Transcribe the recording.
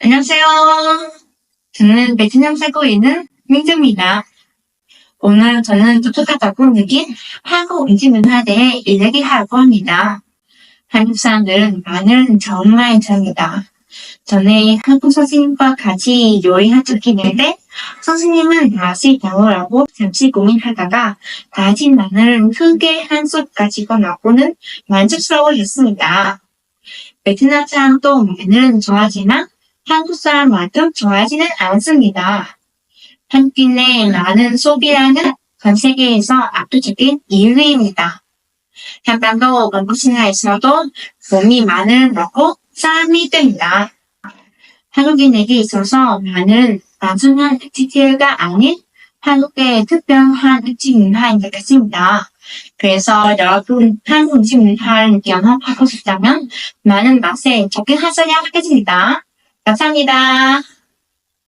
안녕하세요. 저는 베트남 살고 있는 민주입니다. 오늘 저는 독특하다고 느낀 한국 대해 이야기하려고 합니다. 한국 사람들은 마늘은 정말 좋아합니다. 전에 한국 선생님과 같이 요리한 적이 있는데 선생님은 맛이 나오라고 잠시 고민하다가 다진 마늘을 크게 한솥 가지고 나고는 만족스러워했습니다. 베트남 사람도 마늘은 좋아하지만 한국 사람만큼 좋아하지는 않습니다. 한국인의 많은 소비량은 전 세계에서 압도적인 1위입니다. 한반도 원부신화에서도 몸이 마늘 먹고 사람이 됩니다. 한국인에게 있어서 마늘은 단순한 특징가 아닌 한국의 특별한 음식 문화인 것 같습니다. 그래서 여러분 한국 음식 문화를 경험하고 싶다면 많은 맛에 접근하셔야 하겠습니다. 감사합니다.